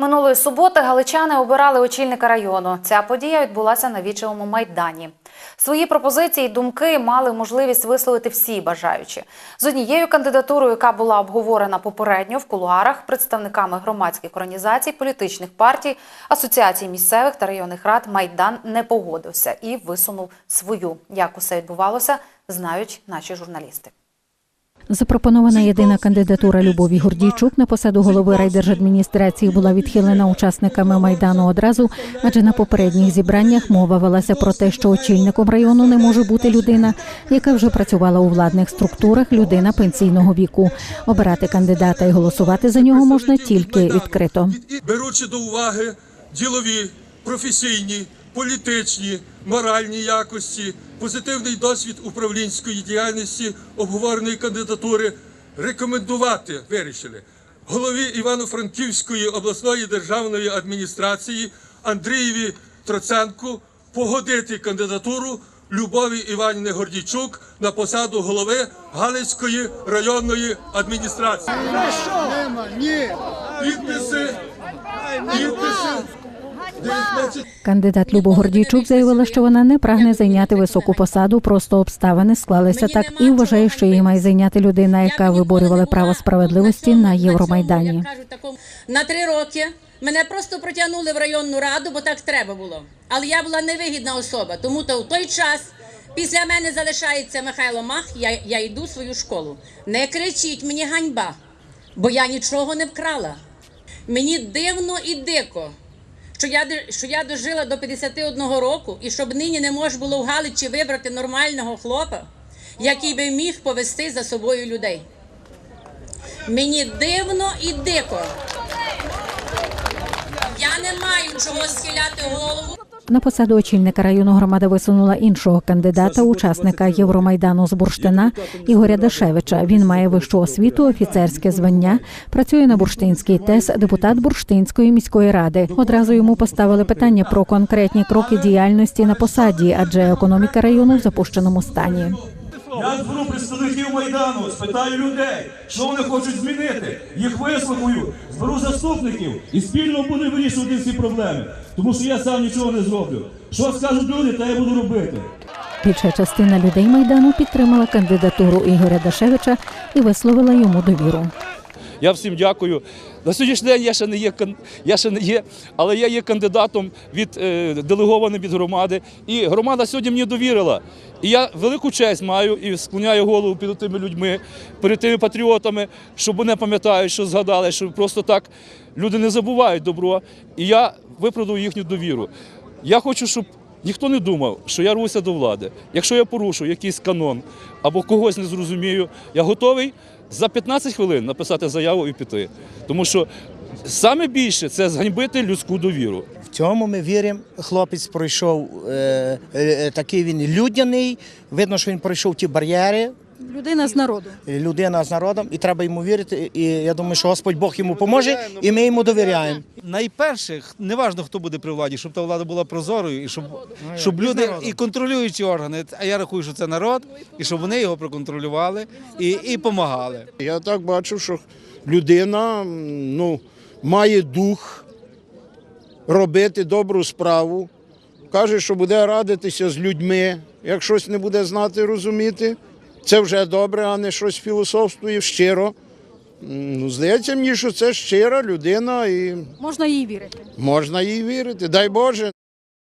Минулої суботи галичани обирали очільника району. Ця подія відбулася на вічевому майдані. Свої пропозиції і думки мали можливість висловити всі бажаючі. З однією кандидатурою, яка була обговорена попередньо в кулуарах представниками громадських організацій, політичних партій, асоціацій місцевих та районних рад, майдан не погодився і висунув свою. Як усе відбувалося, знають наші журналісти. Запропонована єдина кандидатура Любові Гордійчук на посаду голови райдержадміністрації була відхилена учасниками майдану одразу, адже на попередніх зібраннях мова велася про те, що очільником району не може бути людина, яка вже працювала у владних структурах, людина пенсійного віку. Обирати кандидата і голосувати за нього можна тільки відкрито. беручи до уваги ділові, професійні, політичні, моральні якості, позитивний досвід управлінської діяльності обговореної кандидатури, рекомендувати вирішили голові Івано-Франківської обласної державної адміністрації Андрієві Троценку погодити кандидатуру Любові Іванівни Гордійчук на посаду голови Галицької районної адміністрації. Підписи, підписи. 19 Кандидат Любо Гордійчук заявила, що вона не прагне зайняти високу посаду. Просто обставини склалися так і вважає, що її має зайняти людина, яка виборювала право справедливості на Євромайдані. На три роки мене просто протягнули в районну раду, бо так треба було. Але я була невигідна особа, тому то в той час. Після мене залишається Михайло Мах, я, я йду в свою школу. Не кричіть мені ганьба, бо я нічого не вкрала. Мені дивно і дико, що я, що я дожила до 51 року і щоб нині не можна було в Галичі вибрати нормального хлопа, який би міг повести за собою людей. Мені дивно і дико. Я не маю чого схиляти голову. На посаду очільника району громада висунула іншого кандидата, учасника Євромайдану з Бурштина Ігоря Дашевича. Він має вищу освіту, офіцерське звання, працює на Бурштинській ТЕС, депутат Бурштинської міської ради. Одразу йому поставили питання про конкретні кроки діяльності на посаді, адже економіка району в запущеному стані. Я Майдану, спитаю людей, що вони хочуть змінити. Їх вислухаю, зберу заступників і спільно будемо вирішувати всі проблеми. Тому що я сам нічого не зроблю. Що скажуть люди, те я буду робити. Більша частина людей майдану підтримала кандидатуру Ігоря Дашевича і висловила йому довіру. Я всім дякую. На сьогоднішній день я ще не є, я ще не є, але я є кандидатом від е, делегованим від громади. І громада сьогодні мені довірила. І я велику честь маю і склоняю голову перед тими людьми, перед тими патріотами, що вони пам'ятають, що згадали, що просто так люди не забувають добро. І я виправдав їхню довіру. Я хочу, щоб ніхто не думав, що я рвуся до влади. Якщо я порушу якийсь канон або когось не зрозумію, я готовий за 15 хвилин написати заяву і піти. Тому що саме більше це зганьбити людську довіру. В цьому ми віримо. Хлопець пройшов е, е, такий він людяний. Видно, що він пройшов ті бар'єри. Людина з народу. Людина з народом, і треба йому вірити. І я думаю, що Господь Бог йому поможе, і ми йому довіряємо. найперше, неважно, хто буде при владі, щоб та влада була прозорою і щоб, щоб люди і контролюючі органи, а я рахую, що це народ, і щоб вони його проконтролювали і, і помагали. Я так бачу, що людина ну, має дух робити добру справу. Каже, що буде радитися з людьми, як щось не буде знати, розуміти. Це вже добре, а не щось філософствує щиро. Ну, здається мені, що це щира людина і Можна їй вірити. можна їй вірити. Дай Боже.